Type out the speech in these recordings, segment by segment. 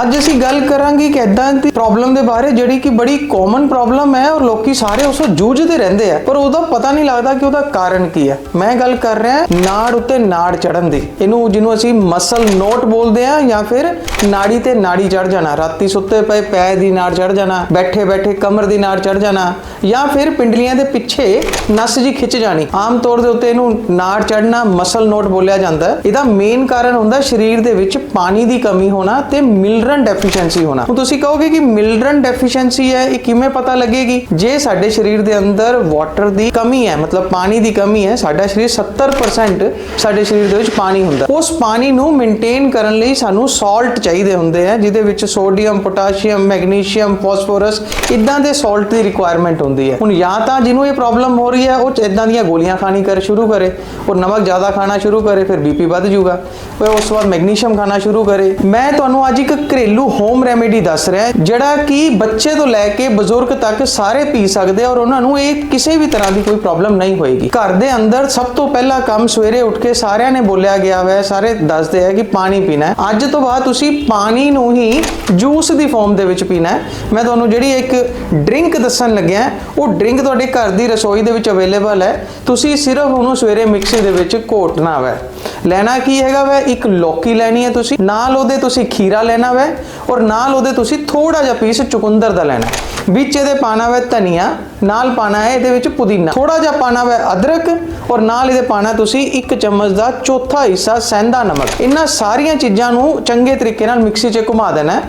ਅੱਜ ਅਸੀਂ ਗੱਲ ਕਰਾਂਗੇ ਕਿ ਇਦਾਂ ਦੀ ਪ੍ਰੋਬਲਮ ਦੇ ਬਾਰੇ ਜਿਹੜੀ ਕਿ ਬੜੀ ਕਾਮਨ ਪ੍ਰੋਬਲਮ ਹੈ ਔਰ ਲੋਕੀ ਸਾਰੇ ਉਸ ਨੂੰ ਜੂਝਦੇ ਰਹਿੰਦੇ ਆ। ਪਰ ਉਹਦਾ ਪਤਾ ਨਹੀਂ ਲੱਗਦਾ ਕਿ ਉਹਦਾ ਕਾਰਨ ਕੀ ਹੈ। ਮੈਂ ਗੱਲ ਕਰ ਰਿਹਾ ਨਾੜ ਉੱਤੇ ਨਾੜ ਚੜਨ ਦੀ। ਇਹਨੂੰ ਜਿਹਨੂੰ ਅਸੀਂ ਮਸਲ ਨੋਟ ਬੋਲਦੇ ਆ ਜਾਂ ਫਿਰ ਨਾੜੀ ਤੇ ਨਾੜੀ ਚੜ ਜਾਣਾ। ਰਾਤੀ ਸੁੱਤੇ ਪਏ ਪੈਰ ਦੀ ਨਾੜ ਚੜ ਜਾਣਾ, ਬੈਠੇ ਬੈਠੇ ਕਮਰ ਦੀ ਨਾੜ ਚੜ ਜਾਣਾ ਜਾਂ ਫਿਰ ਪਿੰਡਲੀਆਂ ਦੇ ਪਿੱਛੇ ਨਸ ਜੀ ਖਿੱਚ ਜਾਣੀ। ਆਮ ਤੌਰ ਦੇ ਉੱਤੇ ਇਹਨੂੰ ਨਾੜ ਚੜਨਾ ਮਸਲ ਨੋਟ ਬੋਲਿਆ ਜਾਂਦਾ। ਹੈ ਇਹਦਾ ਮੇਨ ਕਾਰਨ ਹੁੰਦਾ ਸਰੀਰ ਦੇ ਵਿੱਚ ਪਾਣੀ ਦੀ ਕਮੀ ਹੋਣਾ ਤੇ ਮਿਲ ਮਿਲਰਨ ਡੈਫੀਸ਼ੀਐਂਸੀ ਹੋਣਾ। ਹੁਣ ਤੁਸੀਂ ਕਹੋਗੇ ਕਿ ਮਿਲਰਨ ਡੈਫੀਸ਼ੀਐਂਸੀ ਹੈ, ਇਹ ਕਿਵੇਂ ਪਤਾ ਲੱਗੇਗੀ? ਜੇ ਸਾਡੇ ਸਰੀਰ ਦੇ ਅੰਦਰ ਵਾਟਰ ਦੀ ਕਮੀ ਹੈ, ਮਤਲਬ ਪਾਣੀ ਦੀ ਕਮੀ ਹੈ, ਸਾਡਾ ਸਰੀਰ 70% ਸਾਡੇ ਸਰੀਰ ਦੇ ਵਿੱਚ ਪਾਣੀ ਹੁੰਦਾ। ਉਸ ਪਾਣੀ ਨੂੰ ਮੇਨਟੇਨ ਕਰਨ ਲਈ ਸਾਨੂੰ ਸਾਲਟ ਚਾਹੀਦੇ ਹੁੰਦੇ ਆ, ਜਿਹਦੇ ਵਿੱਚ ਸੋਡੀਅਮ ਪੋਟਾਸ਼ੀਅਮ ਮੈਗਨੀਸ਼ੀਅਮ ਫਾਸਫੋਰਸ ਇਦਾਂ ਦੇ ਸਾਲਟ ਦੀ ਰਿਕੁਆਇਰਮੈਂਟ ਹੁੰਦੀ ਹੈ। ਹੁਣ ਜਾਂ ਤਾਂ ਜਿਹਨੂੰ ਇਹ ਪ੍ਰੋਬਲਮ ਹੋ ਰਹੀ ਹੈ, ਉਹ ਇਦਾਂ ਦੀਆਂ ਗੋਲੀਆਂ ਖਾਣੀ ਕਰ ਸ਼ੁਰੂ ਕਰੇ। ਔਰ ਨਮਕ ਜ਼ਿਆਦਾ ਖਾਣਾ ਸ਼ੁਰੂ ਕਰੇ, ਫਿਰ ਬੀਪੀ ਵੱਧ ਜਾਊਗਾ ਫਿਰ ਉਸ ਤੋਂ ਬਾਅਦ ਮੈਗਨੀਸ਼ੀਅਮ ਖਾਣਾ ਸ਼ੁਰੂ ਕਰੇ। ਮੈਂ ਤੁਹਾਨੂੰ ਅੱਜ ਇੱਕ ਘਰੇਲੂ ਹੋਮ ਰੈਮੇਡੀ ਦੱਸ ਰਿਹਾ ਜਿਹੜਾ ਕਿ ਬੱਚੇ ਤੋਂ ਲੈ ਕੇ ਬਜ਼ੁਰਗ ਤੱਕ ਸਾਰੇ ਪੀ ਸਕਦੇ ਆ ਔਰ ਉਹਨਾਂ ਨੂੰ ਇਹ ਕਿਸੇ ਵੀ ਤਰ੍ਹਾਂ ਦੀ ਕੋਈ ਪ੍ਰੋਬਲਮ ਨਹੀਂ ਹੋਏਗੀ। ਘਰ ਦੇ ਅੰਦਰ ਸਭ ਤੋਂ ਪਹਿਲਾ ਕੰਮ ਸਵੇਰੇ ਉੱਠ ਕੇ ਸਾਰਿਆਂ ਨੇ ਬੋਲਿਆ ਗਿਆ ਹੋਇਆ ਸਾਰੇ ਦੱਸਦੇ ਆ ਕਿ ਪਾਣੀ ਪੀਣਾ ਹੈ। ਅੱਜ ਤੋਂ ਬਾਅਦ ਤੁਸੀਂ ਪਾਣੀ ਨੂੰ ਹੀ ਜੂਸ ਦੀ ਫਾਰਮ ਦੇ ਵਿੱਚ ਪੀਣਾ ਹੈ। ਮੈਂ ਤੁਹਾਨੂੰ ਜਿਹੜੀ ਇੱਕ ਡਰਿੰਕ ਦੱਸਣ ਲੱਗਿਆ ਉਹ ਡਰਿੰਕ ਤੁਹਾਡੇ ਘਰ ਦੀ ਰਸੋਈ ਦੇ ਵਿੱਚ ਅਵੇਲੇਬਲ ਹੈ। ਤੁਸੀਂ ਸਿਰਫ ਉਹਨੂੰ ਸਵੇਰੇ ਮਿਕਸੀ ਦੇ ਵਿੱਚ ਘੋਟਣਾ ਵੈ। ਲੈਣਾ ਕੀ ਹੈਗਾ ਵੈ? ਇੱਕ ਲੌਕੀ ਲੈਣੀ ਹੈ ਤੁਸੀਂ। ਨਾਲ ਉਹਦੇ ਤੁਸੀਂ ਖੀਰਾ ਲੈਣਾ ਵੈ ਔਰ ਨਾਲ ਉਹਦੇ ਤੁਸੀਂ ਥੋੜਾ ਜਿਹਾ ਪੀਸ ਚੁਕੰਦਰ ਦਾ ਲੈਣਾ ਵਿੱਚ ਇਹਦੇ ਪਾਣਾ ਵੈ ਧਨੀਆ, ਨਾਲ ਪਾਣਾ ਹੈ ਇਹਦੇ ਵਿੱਚ ਪੁਦੀਨਾ। ਥੋੜਾ ਜਿਹਾ ਪਾਣਾ ਵੈ ਅਦਰਕ ਔਰ ਨਾਲ ਇਹਦੇ ਪਾਣਾ ਤੁਸੀਂ ਇੱਕ ਚਮਚ ਦਾ ਚੌਥਾ ਹਿੱਸਾ ਸੈਂਦਾ ਨਮਕ। ਇਹਨਾਂ ਸਾਰੀਆਂ ਚੀਜ਼ਾਂ ਨੂੰ ਚੰਗੇ ਤਰੀਕੇ ਨਾਲ ਮਿਕਸੀ 'ਚ ਘੁਮਾ ਦੇਣਾ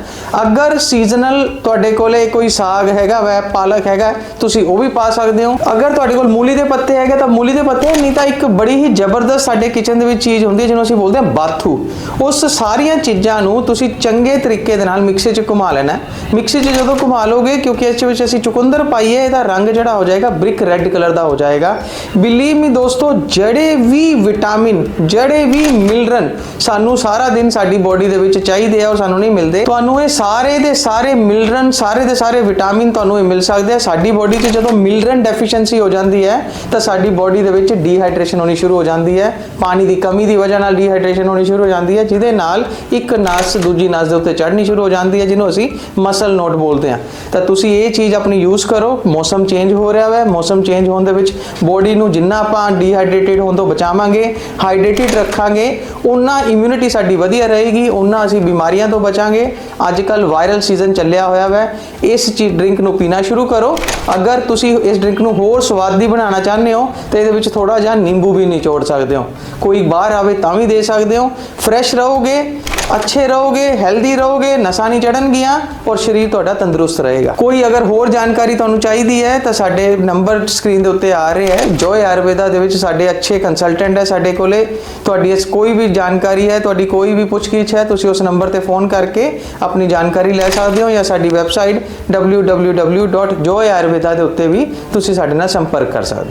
ਅਗਰ ਸੀਜ਼ਨਲ ਤੁਹਾਡੇ ਕੋਲੇ ਕੋਈ ਸਾਗ ਹੈਗਾ ਵੈ, ਪਾਲਕ ਹੈਗਾ, ਤੁਸੀਂ ਉਹ ਵੀ ਪਾ ਸਕਦੇ ਹੋ। ਅਗਰ ਤੁਹਾਡੇ ਕੋਲ ਮੂਲੀ ਦੇ ਪੱਤੇ ਹੈਗੇ ਤਾਂ ਮੂਲੀ ਦੇ ਪੱਤੇ ਨਹੀਂ ਤਾਂ ਇੱਕ ਬੜੀ ਹੀ ਜ਼ਬਰਦਸਤ ਸਾਡੇ ਕਿਚਨ ਦੇ ਵਿੱਚ ਚੀਜ਼ ਹੁੰਦੀ ਹੈ, ਜਿਹਨੂੰ ਅਸੀਂ ਬੋਲਦੇ ਹਾਂ ਬਾਥੂ। ਉਸ ਸਾਰੀਆਂ ਚੀਜ਼ਾਂ ਨੂੰ ਤੁਸੀਂ ਚੰਗੇ ਤਰੀਕੇ ਦੇ ਨਾਲ ਮਿਕਸੀ 'ਚ ਘੁਮਾ ਲੈਣਾ ਮਿਕਸੀ 'ਚ ਜਦੋਂ ਘੁਮਾ ਲੋਗੇ ਕਿਉਂਕਿ ਇਸ ਵਿੱਚ ਅਸੀਂ ਚੁਕੰਦਰ ਪਾਈਏ, ਇਹਦਾ ਰੰਗ ਜਿਹੜਾ ਹੋ ਜਾਏਗਾ ਬ੍ਰਿਕ ਰੈੱਡ ਕਲਰ ਦਾ ਹੋ ਜਾਏਗਾ। ਬਿਲੀਵ ਮੀ ਦੋਸਤੋ, ਜਿਹੜੇ ਵੀ ਵਿਟਾਮਿਨ ਜਿਹੜੇ ਵੀ ਮਿਲਰਨ ਸਾਨੂੰ ਸਾਰਾ ਦਿਨ ਸਾਡੀ ਬੋਡੀ ਦੇ ਵਿੱਚ ਚਾਹੀਦੇ ਆ ਔਰ ਸਾਨੂੰ ਨਹੀਂ ਮਿਲਦੇ। ਤੁਹਾਨੂੰ ਇਹ ਸਾਰੇ ਦੇ ਸਾਰੇ ਮਿਲਰਨ, ਸਾਰੇ ਦੇ ਸਾਰੇ ਵਿਟਾਮਿਨ ਤੁਹਾਨੂੰ ਇਹ ਮਿਲ ਸਕਦੇ ਆ। ਸਾਡੀ ਬੋਡੀ 'ਚ ਜਦੋਂ ਮਿਲਰਨ ਡੈਫੀਸ਼ੀਐਂਸੀ ਹੋ ਜਾਂਦੀ ਹੈ, ਤਾਂ ਸਾਡੀ ਬੋਡੀ ਦੇ ਵਿੱਚ ਡੀਹਾਈਡਰੇਸ਼ਨ ਹੋਣੀ ਸ਼ੁਰੂ ਹੋ ਜਾਂਦੀ ਹੈ। ਪਾਣੀ ਦੀ ਕਮੀ ਦੀ ਵਜ੍ਹਾ ਨਾਲ ਡੀਹਾਈਡਰੇਸ਼ਨ ਹੋਣੀ ਸ਼ੁਰੂ ਹੋ ਜਾਂਦੀ ਹੈ, ਜਿਹਦੇ ਨਾਲ ਇੱਕ ਨਸ ਦੂਜੀ ਨਸ ਦੇ ਉੱਤੇ ਚੜ੍ਹਨੀ ਸ਼ੁਰੂ ਹੋ ਜਾਂਦੀ ਹੈ, ਜਿਹਨੂੰ ਅਸੀਂ ਮਸਲ ਨੋਟ ਬੋਲਦੇ ਹਾਂ। ਤਾਂ ਤੁਸੀਂ ਇਹ ਚੀਜ਼ ਆਪਣੀ ਯੂਜ਼ ਕਰੋ। ਮੌਸਮ ਚੇਂਜ ਹੋ ਰਿਹਾ ਹੈ ਮੌਸਮ ਚੇਂਜ ਹੋਣ ਦੇ ਵਿੱਚ ਬੋਡੀ ਨੂੰ ਜਿੰਨਾ ਆਪਾਂ ਡੀਹਾਈਡਰੇਟਿਡ ਹੋਣ ਤੋਂ ਬਚਾਵਾਂਗੇ ਹਾਈਡਰੇਟਿਡ ਰੱਖਾਂਗੇ ਉਨਾ ਇਮਿਊਨਿਟੀ ਸਾਡੀ ਵਧੀਆ ਰਹੇਗੀ ਉਨਾ ਅਸੀਂ ਬਿਮਾਰੀਆਂ ਤੋਂ ਬਚਾਂਗੇ। ਅੱਜ ਕੱਲ ਵਾਇਰਲ ਸੀਜ਼ਨ ਚੱਲਿਆ ਹੋਇਆ ਹੈ ਇਸ ਚੀਜ਼ ਡਰਿੰਕ ਨੂੰ ਪੀਣਾ ਸ਼ੁਰੂ ਕਰੋ। ਅਗਰ ਤੁਸੀਂ ਇਸ ਡਰਿੰਕ ਨੂੰ ਹੋਰ ਸਵਾਦੀ ਬਣਾਉਣਾ ਚਾਹੁੰਦੇ ਹੋ, ਤੇ ਇਹਦੇ ਵਿੱਚ ਥੋੜਾ ਜਿਹਾ ਨਿੰਬੂ ਵੀ ਨਿਚੋੜ ਸਕਦੇ ਹੋ। ਕੋਈ ਬਾਹਰ ਆਵੇ ਤਾਂ ਵੀ ਦੇ ਸਕਦੇ ਹੋ। ਫਰੈਸ਼ ਰਹੋਗੇ। ਅੱਛੇ ਰਹੋਗੇ ਹੈਲਦੀ ਰਹੋਗੇ, ਨਸਾਂ ਨਹੀਂ ਚੜਨਗੀਆਂ ਔਰ ਸਰੀਰ ਤੁਹਾਡਾ ਤੰਦਰੁਸਤ ਰਹੇਗਾ। ਕੋਈ ਅਗਰ ਹੋਰ ਜਾਣਕਾਰੀ ਤੁਹਾਨੂੰ ਚਾਹੀਦੀ ਹੈ ਤਾਂ ਸਾਡੇ ਨੰਬਰ ਸਕਰੀਨ ਦੇ ਉੱਤੇ ਆ ਰਹੇ ਹੈ। ਜੋਏ ਆਯੁਰਵੇਦਾ ਦੇ ਵਿੱਚ ਸਾਡੇ ਅੱਛੇ ਕੰਸਲਟੈਂਟ ਹੈ ਸਾਡੇ ਕੋਲੇ। ਤੁਹਾਡੀ ਇਸ ਕੋਈ ਵੀ ਜਾਣਕਾਰੀ ਹੈ, ਤੁਹਾਡੀ ਕੋਈ ਵੀ ਪੁੱਛਗਿੱਛ ਹੈ, ਤੁਸੀਂ ਉਸ ਨੰਬਰ ਤੇ ਫੋਨ ਕਰਕੇ ਆਪਣੀ ਜਾਣਕਾਰੀ ਲੈ ਸਕਦੇ ਹੋ ਜਾਂ ਸਾਡੀ ਵੈਬਸਾਈਟ www.joyayurveda ਦੇ ਉੱਤੇ ਵੀ ਤੁਸੀਂ ਸਾਡੇ ਨਾਲ ਸੰਪਰਕ ਕਰ ਸਕਦੇ ਹੋ।